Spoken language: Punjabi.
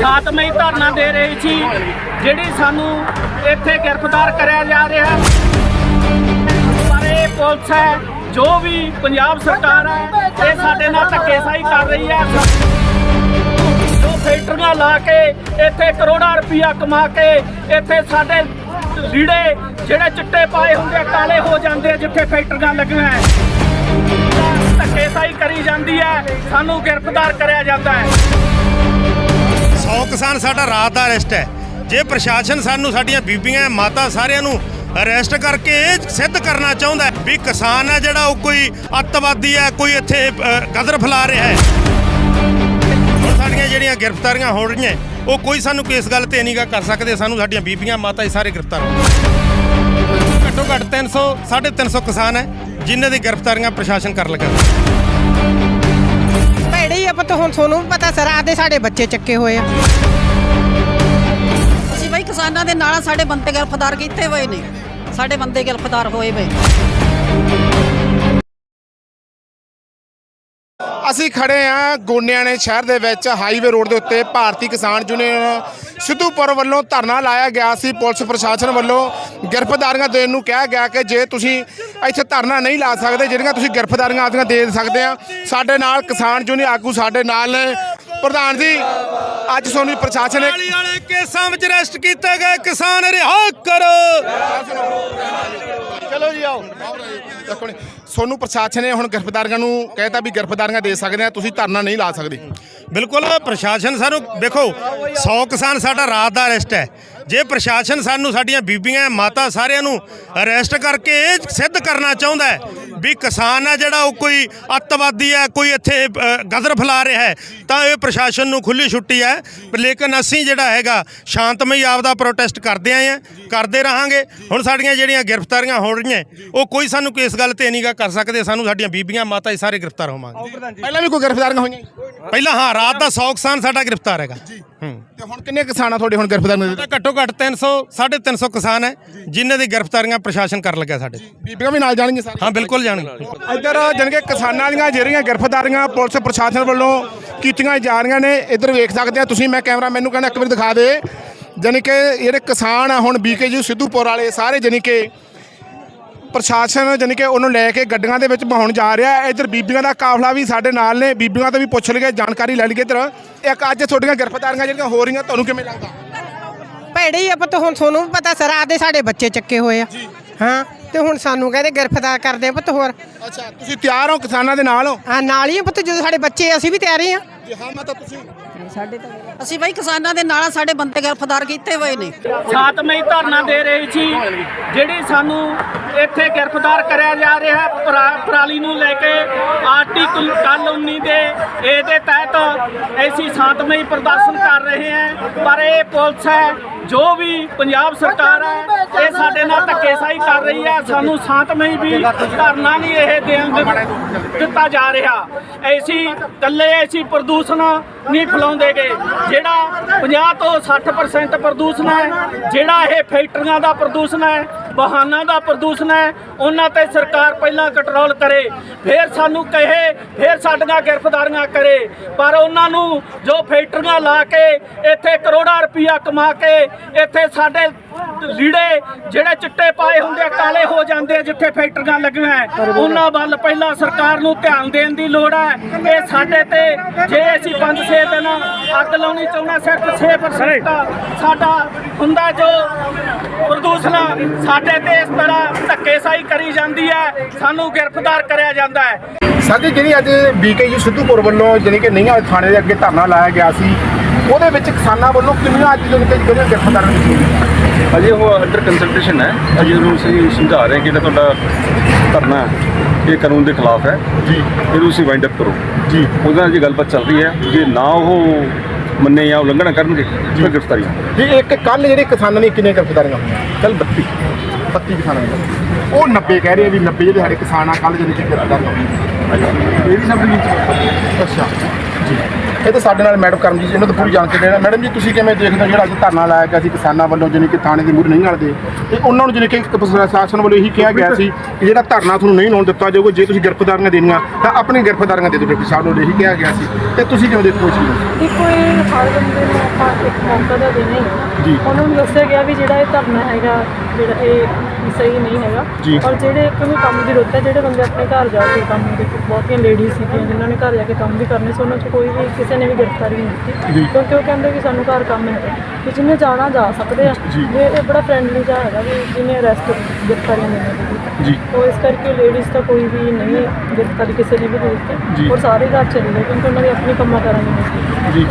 ਸਾਤਮਈ ਧਰਨਾ ਦੇ ਰਹੀ ਸੀ ਜਿਹੜੀ ਸਾਨੂੰ ਇੱਥੇ ਗ੍ਰਿਫਤਾਰ ਕਰਿਆ ਜਾ ਰਿਹਾ। ਪਰ ਇਹ ਪੁਲਿਸ ਹੈ ਜੋ ਵੀ ਪੰਜਾਬ ਸਰਕਾਰ ਹੈ ਇਹ ਸਾਡੇ ਨਾਲ ਧੱਕੇਸ਼ਾਹੀ ਕਰ ਰਹੀ ਹੈ। ਜੋ ਫੈਕਟਰੀਆਂ ਲਾ ਕੇ ਇੱਥੇ ਕਰੋੜਾਂ ਰੁਪਈਆ ਕਮਾ ਕੇ ਇੱਥੇ ਸਾਡੇ ਲੀੜੇ ਜਿਹੜੇ ਚਿੱਟੇ ਪਾਏ ਹੁੰਦੇ ਆ, ਕਾਲੇ ਹੋ ਜਾਂਦੇ ਜਿੱਥੇ ਫੈਕਟਰੀਆਂ ਲੱਗੀਆਂ ਹੈ। ਧੱਕੇਸ਼ਾਹੀ ਕਰੀ ਜਾਂਦੀ ਹੈ ਸਾਨੂੰ ਗ੍ਰਿਫਤਾਰ ਕਰਿਆ ਜਾਂਦਾ ਹੈ। 100 ਕਿਸਾਨ ਸਾਡਾ ਰਾਤ ਦਾ ਅਰੈਸਟ ਹੈ। ਜੇ ਪ੍ਰਸ਼ਾਸਨ ਸਾਨੂੰ ਸਾਡੀਆਂ ਬੀਬੀਆਂ ਮਾਤਾ ਸਾਰਿਆਂ ਨੂੰ ਅਰੈਸਟ ਕਰਕੇ ਇਹ ਸਿੱਧ ਕਰਨਾ ਚਾਹੁੰਦਾ ਵੀ ਕਿਸਾਨ ਹੈ ਜਿਹੜਾ ਉਹ ਕੋਈ ਅੱਤਵਾਦੀ ਹੈ ਕੋਈ ਇੱਥੇ ਅ, ਗਦਰ ਫੈਲਾ ਰਿਹਾ ਹੈ। ਹੁਣ ਸਾਡੀਆਂ ਜਿਹੜੀਆਂ ਗ੍ਰਿਫਤਾਰੀਆਂ ਹੋ ਰਹੀਆਂ ਉਹ ਕੋਈ ਸਾਨੂੰ ਕਿਸ ਗੱਲ ਤੇ ਨਹੀਂਗਾ ਕਰ ਸਕਦੇ। ਸਾਨੂੰ ਸਾਡੀਆਂ ਬੀਬੀਆਂ ਮਾਤਾ ਹੀ ਸਾਰੇ ਗ੍ਰਿਫਤਾਰ ਹੋ ਘੱਟੋ ਘੱਟ 300 350 ਕਿਸਾਨ ਹੈ ਜਿਨ੍ਹਾਂ ਦੀ ਗ੍ਰਿਫਤਾਰੀਆਂ ਪ੍ਰਸ਼ਾਸਨ ਕਰ ਲੱਗਾ। ਭੈੜੇ ਹੀ ਆ ਪੁੱਤ ਹੁਣ ਤੁਹਾਨੂੰ ਵੀ ਪਤਾ ਸਰ ਆਦੇ ਸਾਡੇ ਬੱਚੇ ਚੱਕੇ ਹੋਏ ਆ। ਅਸੀਂ ਬਈ ਕਿਸਾਨਾਂ ਦੇ ਨਾਲ ਸਾਡੇ ਬੰਦੇ ਗ੍ਰਿਫਤਾਰ ਕੀਤੇ ਹੋਏ ਨੇ। ਸਾਡੇ ਬੰਦੇ ਗ੍ਰਿਫਤਾਰ ਹੋਏ ਵੇ। ਅਸੀਂ ਖੜੇ ਆ ਗੋਨਿਆਣੇ ਸ਼ਹਿਰ ਦੇ ਵਿੱਚ ਹਾਈਵੇ ਰੋਡ ਦੇ ਉੱਤੇ ਭਾਰਤੀ ਕਿਸਾਨ ਯੂਨੀਅਨ ਸਿੱਧੂਪੁਰ ਵੱਲੋਂ ਧਰਨਾ ਲਾਇਆ ਗਿਆ ਸੀ, ਪੁਲਿਸ ਪ੍ਰਸ਼ਾਸਨ ਵੱਲੋਂ। ਗ੍ਰਿਫਤਾਰੀਆਂ ਦੇਣ ਨੂੰ ਕਿਹਾ ਗਿਆ ਕਿ ਜੇ ਤੁਸੀਂ ਇੱਥੇ ਧਰਨਾ ਨਹੀਂ ਲਾ ਸਕਦੇ, ਜਿਹੜੀਆਂ ਤੁਸੀਂ ਗ੍ਰਿਫਤਾਰੀਆਂ ਆਪਦੀਆਂ ਦੇ ਸਕਦੇ ਆ, ਸਾਡੇ ਨਾਲ ਕਿਸਾਨ ਯੂਨੀਅਨ ਆਗੂ ਸਾਡੇ ਨਾਲ ਨੇ। ਪ੍ਰਧਾਨ ਜੀ, ਅੱਜ ਤੁਹਾਨੂੰ ਪ੍ਰਸ਼ਾਸਨ ਨੇ ਵਾਲੇ ਕੇਸਾਂ ਵਿੱਚ ਅਰੈਸਟ ਕੀਤੇ ਗਏ, ਕਿਸਾਨ ਰਿਹਾ ਕਰੋ। ਚਲੋ ਜੀ ਆਓ। ਦੇਖੋ ਨੀ, ਸੋਨੂੰ ਪ੍ਰਸ਼ਾਸਨ ਨੇ ਹੁਣ ਗ੍ਰਿਫਤਾਰੀਆਂ ਨੂੰ ਕਹਿਤਾ ਵੀ ਗ੍ਰਿਫਤਾਰੀਆਂ ਦੇ ਸਕਦੇ ਆ ਤੁਸੀਂ ਧਰਨਾ ਨਹੀਂ ਲਾ ਸਕਦੇ। ਬਿਲਕੁਲ ਪ੍ਰਸ਼ਾਸਨ ਸਾਨੂੰ ਦੇਖੋ 100 ਕਿਸਾਨ ਸਾਡਾ ਰਾਤ ਦਾ ਅਰੈਸਟ ਹੈ। ਜੇ ਪ੍ਰਸ਼ਾਸਨ ਸਾਨੂੰ ਸਾਡੀਆਂ ਬੀਬੀਆਂ ਮਾਤਾ ਸਾਰਿਆਂ ਨੂੰ ਅਰੈਸਟ ਕਰਕੇ ਇਹ ਸਿੱਧ ਕਰਨਾ ਚਾਹੁੰਦਾ ਹੈ ਵੀ ਕਿਸਾਨ ਹੈ ਜਿਹੜਾ ਉਹ ਕੋਈ ਅੱਤਵਾਦੀ ਹੈ ਕੋਈ ਇੱਥੇ ਗਦਰ ਫੈਲਾ ਰਿਹਾ ਹੈ ਤਾਂ ਇਹ ਪ੍ਰਸ਼ਾਸਨ ਨੂੰ ਖੁੱਲੀ ਛੁੱਟੀ ਹੈ। ਪਰ ਲੇਕਿਨ ਅਸੀਂ ਜਿਹੜਾ ਹੈਗਾ ਸ਼ਾਂਤਮਈ ਆਪਦਾ ਪ੍ਰੋਟੈਸਟ ਕਰਦੇ ਆਏ ਹਾਂ ਕਰਦੇ ਰਹਾਂਗੇ। ਹੁਣ ਸਾਡੀਆਂ ਜਿਹੜੀਆਂ ਗ੍ਰਿਫਤਾਰੀਆਂ ਹੋ ਰਹੀਆਂ ਉਹ ਕੋਈ ਸਾਨੂੰ ਕਿਸ ਗੱਲ ਤੇ ਨਹੀਂਗਾ ਕਰ ਸਕਦੇ ਸਾਨੂੰ ਸਾਡੀਆਂ ਬੀਬੀਆਂ ਮਾਤਾ ਹੀ ਸਾਰੇ ਗ੍ਰਿਫਤਾਰ ਹੋਵਾਂਗੇ। ਪਹਿਲਾਂ ਵੀ ਕੋਈ ਗ੍ਰਿਫਤਾਰੀਆਂ ਹੋਈਆਂ ਪਹਿਲਾਂ ਹਾਂ ਰਾਤ ਦਾ 100 ਕਿਸਾਨ ਸਾਡਾ ਗ੍ਰਿਫਤਾਰ ਹੈਗਾ। ਤੇ ਹੁਣ ਕਿੰਨੇ ਕਿਸਾਨ ਆ ਤੁਹਾਡੇ ਹੁਣ ਗ੍ਰਿਫਤਾਰ ਤਾਂ ਘੱਟੋ ਘੱਟ 300 350 ਕਿਸਾਨ ਹੈ ਜਿਨ੍ਹਾਂ ਦੀ ਗ੍ਰਿਫਤਾਰੀਆਂ ਪ੍ਰਸ਼ਾਸਨ ਕਰ ਲੱਗਿਆ ਸਾਡੇ। ਬੀਬੀਆਂ ਵੀ ਨਾਲ ਜਾਣਗੀਆਂ ਸਰ ਹਾਂ ਬਿਲਕੁਲ ਜਾਣਗੇ ਇੱਧਰ ਜਾਣੀ ਕਿ ਕਿਸਾਨਾਂ ਦੀਆਂ ਜਿਹੜੀਆਂ ਗ੍ਰਿਫਤਾਰੀਆਂ ਪੁਲਿਸ ਪ੍ਰਸ਼ਾਸਨ ਵੱਲੋਂ ਕੀਤੀਆਂ ਜਾ ਰਹੀਆਂ ਨੇ ਇੱਧਰ ਵੇਖ ਸਕਦੇ ਆ ਤੁਸੀਂ ਮੈਂ ਕੈਮਰਾ ਮੈਨੂੰ ਕਹਿੰਦਾ ਇੱਕ ਵਾਰ ਦਿਖਾ ਦੇ। ਜਾਣੀ ਕਿ ਜਿਹੜੇ ਕਿਸਾਨ ਆ ਹੁਣ ਬੀਕੇਯੂ ਸਿੱਧੂਪੁਰ ਵਾਲੇ ਸਾਰੇ ਜਾਣੀ ਕਿ ਪ੍ਰਸ਼ਾਸਨ ਜਾਣੀ ਕਿ ਉਹਨੂੰ ਲੈ ਕੇ ਗੱਡੀਆਂ ਦੇ ਵਿੱਚ ਬਹਾਉਣ ਜਾ ਰਿਹਾ ਹੈ। ਇੱਧਰ ਬੀਬੀਆਂ ਦਾ ਕਾਫਲਾ ਵੀ ਸਾਡੇ ਨਾਲ ਨੇ। ਬੀਬੀਆਂ ਤੋਂ ਵੀ ਪੁੱਛ ਲਈਏ ਜਾਣਕਾਰੀ ਲੈ ਲਈਏ ਇੱਧਰ। ਇੱਕ ਅੱਜ ਤੁਹਾਡੀਆਂ ਗ੍ਰਿਫਤਾਰੀਆਂ ਜਿਹੜੀਆਂ ਹੋ ਰਹੀਆਂ ਤੁਹਾਨੂੰ ਕਿਵੇਂ ਲੱਗਦਾ? ਭੈੜੇ ਹੀ ਆ ਪੁੱਤ ਹੁਣ ਤੁਹਾਨੂੰ ਵੀ ਪਤਾ ਸਰ ਆਦੇ ਸਾਡੇ ਬੱਚੇ ਚੱਕੇ ਹੋਏ ਆ। ਹਾਂ ਤੇ ਹੁਣ ਸਾਨੂੰ ਕਹਿੰਦੇ ਗ੍ਰਿਫਤਾਰ ਕਰਦੇ ਆ ਪੁੱਤ ਹੋਰ। ਅੱਛਾ ਤੁਸੀਂ ਤਿਆਰ ਹੋ ਕਿਸਾਨਾਂ ਦੇ ਨਾਲ ਹੋ? ਆ ਨਾਲ ਹੀ ਆ ਪੁੱਤ ਜਦੋਂ ਸਾਡੇ ਬੱਚੇ ਆ, ਅਸੀਂ ਵੀ ਤਿਆਰ ਹੀ ਆ। ਜੀ ਹਾਂ ਮੈਂ ਤਾਂ ਤੁਸੀਂ। ਅਸੀਂ ਬਈ ਕਿਸਾਨਾਂ ਦੇ ਨਾਲ ਸਾਡੇ ਬੰਦੇ ਗ੍ਰਿਫਤਾਰ ਕੀਤੇ ਹੋਏ ਨੇ। ਸਾਤਮਈ ਧਰਨਾ ਦੇ ਰਹੀ ਸੀ, ਜਿਹੜੀ ਸਾਨੂੰ ਇੱਥੇ ਗ੍ਰਿਫਤਾਰ ਕਰਿਆ ਜਾ ਰਿਹਾ ਹੈ ਪਰਾਲੀ ਨੂੰ ਲੈ ਕੇ ਆਰਟੀਕਲ ਕੱਲ 19 ਦੇ, ਇਹਦੇ ਤਹਿਤ ਅਸੀਂ ਸਾਤਮਈ ਪ੍ਰਦਰਸ਼ਨ ਕਰ ਰਹੇ ਹਾਂ, ਪਰ ਇਹ ਪੁਲਿਸ ਹੈ ਜੋ ਵੀ ਪੰਜਾਬ ਸਰਕਾਰ ਹੈ, ਇਹ ਸਾਡੇ ਨਾਲ ਧੱਕੇਸ਼ਾਹੀ ਕਰ ਰਹੀ ਹੈ। ਸਾਨੂੰ ਸਾਤਮਈ ਵੀ ਧਰਨਾ ਨਹੀਂ ਇਹ ਦੇਣ ਦਿੱ- ਦਿੱਤਾ ਜਾ ਰਿਹਾ। ਅਸੀਂ ਕੱਲੇ ਅਸੀਂ ਪ੍ਰਦੂਸ਼ਣ ਨਹੀਂ ਫੈਲਾਉਂਦੇ ਗਏ ਜਿਹੜਾ 50 ਤੋਂ 60% ਪ੍ਰਦੂਸ਼ਣ ਹੈ, ਜਿਹੜਾ ਇਹ ਫੈਕਟਰੀਆਂ ਦਾ ਪ੍ਰਦੂਸ਼ਣ ਹੈ, ਵਾਹਨਾਂ ਦਾ ਪ੍ਰਦੂਸ਼ਣ ਹੈ, ਉਹਨਾਂ ਤੇ ਸਰਕਾਰ ਪਹਿਲਾਂ ਕੰਟਰੋਲ ਕਰੇ। ਫਿਰ ਸਾਨੂੰ ਕਹੇ, ਫਿਰ ਸਾਡੀਆਂ ਗ੍ਰਿਫਤਾਰੀਆਂ ਕਰੇ। ਪਰ ਉਹਨਾਂ ਨੂੰ ਜੋ ਫੈਕਟਰੀਆਂ ਲਾ ਕੇ, ਇੱਥੇ ਕਰੋੜਾਂ ਰੁਪਈਆ ਕਮਾ ਕੇ ਇੱਥੇ ਸਾਡੇ ਲੀੜੇ ਜਿਹੜੇ ਚਿੱਟੇ ਪਾਏ ਹੁੰਦੇ ਆ, ਕਾਲੇ ਹੋ ਜਾਂਦੇ ਆ ਜਿੱਥੇ ਫੈਕਟਰੀਆਂ ਲੱਗੀਆਂ ਉਹਨਾਂ ਵੱਲ ਪਹਿਲਾਂ ਸਰਕਾਰ ਨੂੰ ਧਿਆਨ ਦੇਣ ਦੀ ਲੋੜ ਹੈ ਇਹ ਸਾਡੇ ਤੇ ਜੇ ਅਸੀਂ 5-6 ਦਿਨ ਅੱਗ ਲਾਉਣੀ ਚਾਹੁੰਦੇ ਸਿਰਫ 6% ਸਾਡਾ ਹੁੰਦਾ ਜੋ ਪ੍ਰਦੂਸ਼ਣ ਸਾਡੇ ਤੇ ਇਸ ਤਰ੍ਹਾਂ ਧੱਕੇਸ਼ਾਹੀ ਕਰੀ ਜਾਂਦੀ ਹੈ ਸਾਨੂੰ ਗ੍ਰਿਫਤਾਰ ਕਰਿਆ ਜਾਂਦਾ ਹੈ ਸਾਡੀ ਜਿਹੜੀ ਅੱਜ ਬੀਕੇਯੂ ਸਿੱਧੂਪੁਰ ਵੱਲੋਂ ਜਾਣੀ ਕਿ ਨਈਆਂ ਥਾਣੇ ਦੇ ਅੱਗੇ ਧਰਨਾ ਲਾਇਆ ਗਿਆ ਸੀ ਉਹਦੇ ਵਿੱਚ ਕਿਸਾਨਾਂ ਵੱਲੋਂ ਕਿੰਨੀਆਂ ਅੱਜ ਜਾਣੀ ਕਿ ਜਿਹੜੀਆਂ ਗ੍ਰਿਫਤਾਰਾਂ ਕੀਤੀਆਂ ਅਜੇ ਉਹ ਅੰਡਰ ਕੰਸਲਟੇਸ਼ਨ ਹੈ। ਅਜੇ ਉਹਨੂੰ ਅਸੀਂ ਸਮਝਾ ਰਹੇ ਕਿ ਜਿਹੜਾ ਤੁਹਾਡਾ ਧਰਨਾ ਹੈ, ਇਹ ਕਾਨੂੰਨ ਦੇ ਖਿਲਾਫ ਹੈ। ਜੀ। ਇਹਨੂੰ ਤੁਸੀਂ ਵਾਈਂਡ ਅਪ ਕਰੋ। ਜੀ। ਉਹਦੇ ਨਾਲ ਜੀ ਗੱਲਬਾਤ ਚੱਲ ਰਹੀ ਹੈ ਜੇ ਨਾ ਉਹ ਮੰਨੇ ਜਾਂ ਉਲੰਘਣਾ ਕਰਨਗੇ ਫਿਰ ਗ੍ਰਿਫਤਾਰੀ ਹੋਊਗੀ। ਜੀ ਇੱਕ ਕੱਲ ਜਿਹੜੇ ਕਿਸਾਨਾਂ ਨੇ ਕਿੰਨੀਆਂ ਗ੍ਰਿਫਤਾਰੀਆਂ ਕੱਲ 32 32 ਕਿਸਾਨਾਂ ਨੇ ਉਹ 90 ਕਹਿ ਰਹੇ ਆ ਵੀ 90 ਜਿਹੜੇ ਸਾਡੇ ਕਿਸਾਨ ਆ ਕੱਲ ਜਿਹੜੇ ਗ੍ਰਿਫਤਾਰ ਹੋਏ ਇਹ ਵੀ ਸਭ ਦੇ ਵਿੱਚ ਅੱਛਾ। ਜੀ। ਇਹ ਤਾਂ ਸਾਡੇ ਨਾਲ ਮੈਡਮ ਕਰਮਜੀਤ ਜੀ ਇਹਨਾਂ ਤੋਂ ਪੂਰੀ ਜਾਣਕਾਰੀ ਦੇਣਾ। ਮੈਡਮ ਜੀ ਤੁਸੀਂ ਕਿਵੇਂ ਦੇਖਦੇ ਹੋ ਜਿਹੜਾ ਅੱਜ ਧਰਨਾ ਲਾਇਆ ਗਿਆ ਸੀ ਕਿਸਾਨਾਂ ਵੱਲੋਂ ਜਾਣੀ ਕਿ ਥਾਣੇ ਦੀ ਮੂਹਰੇ ਨਹੀਂ ਲੜਦੇ? ਤੇ ਉਹਨਾਂ ਨੂੰ ਜਾਣੀ ਕਿ ਇੱਕ ਪ੍ਰਸ਼ਾਸਨ ਵੱਲੋਂ ਇਹੀ ਕਿਹਾ ਗਿਆ ਸੀ ਕਿ ਜਿਹੜਾ ਧਰਨਾ ਤੁਹਾਨੂੰ ਨਹੀਂ ਲਾਉਣ ਦਿੱਤਾ ਜਾਊਗਾ ਜੇ ਤੁਸੀਂ ਗ੍ਰਿਫਤਾਰੀਆਂ ਦੇਣੀਆਂ ਤਾਂ ਆਪਣੀ ਗ੍ਰਿਫਤਾਰੀਆਂ ਦੇ ਦਿਓ ਡਿਪਟੀ ਸਾਹਿਬ ਨੂੰ ਇਹੀ ਕਿਹਾ ਗਿਆ ਸੀ। ਤੇ ਤੁਸੀਂ ਕਿਵੇਂ ਦੇਖੋ ਇਸ ਨੂੰ? ਦੇਖੋ ਇਹ ਹਰ ਬੰਦੇ ਨੂੰ ਆਪਾਂ ਮੌਕਾ ਤਾਂ ਦੇਣਾ ਹੀ ਜੀ। ਉਹਨਾਂ ਨੂੰ ਦੱਸਿਆ ਗਿਆ ਵੀ ਜਿਹੜਾ ਇਹ ਧਰਨਾ ਹੈਗਾ ਜਿਹੜਾ ਇਹ ਸਹੀ ਨਹੀਂ ਹੈਗਾ। ਔਰ ਜਿਹੜੇ ਕਿਉਂਕਿ ਕੰਮ ਦੀ ਰੁੱਤ ਹੈ ਜਿਹੜੇ ਬੰਦੇ ਆਪਣੇ ਘਰ ਜਾ ਕੇ ਕੰਮ ਦੇ ਬਹੁਤੀਆਂ ਲੇਡੀਜ਼ ਸੀਗੀਆਂ ਜਿਨ੍ਹਾਂ ਨੇ ਘਰ ਜਾ ਕੇ ਕੰਮ ਵੀ ਕਰਨੇ ਸੀ ਉਹਨਾਂ 'ਚ ਕੋਈ ਵੀ ਕਿਸੇ ਨੇ ਵੀ ਗ੍ਰਿਫਤਾਰੀ ਨਹੀਂ ਕੀਤੀ। ਕਿਉਂਕਿ ਉਹ ਕਹਿੰਦੇ ਕਿ ਸਾਨੂੰ ਘਰ ਕੰਮ ਹੈ। ਕਿ ਜਿਹਨੇ ਜਾਣਾ ਜਾ ਸਕਦੇ ਆ। ਵੀ ਇਹ ਬੜਾ ਫਰੈਂਡਲੀ ਜਿਹਾ ਹੈਗਾ ਵੀ ਜਿਹਨੇ ਅਰੈਸਟ ਗ੍ਰਿਫਤਾਰੀਆਂ ਦੇਣਾ ਜੀ। ਉਹ ਇਸ ਕਰਕੇ ਲੇਡੀਜ਼ ਤਾਂ ਕੋਈ ਵੀ ਨਹੀਂ ਗ੍ਰਿਫਤਾਰੀ ਕਿਸੇ ਨੇ ਵੀ ਦੇ ਦਿੱਤੀ ਔਰ ਸਾਰੇ ਘਰ ਚਲੇ ਗਏ ਕਿਉਂਕਿ ਉਹਨਾਂ ਦੀ ਆਪਣੀ ਕੰਮਾਂ ਕਰਾਂਗੇ ਜੀ।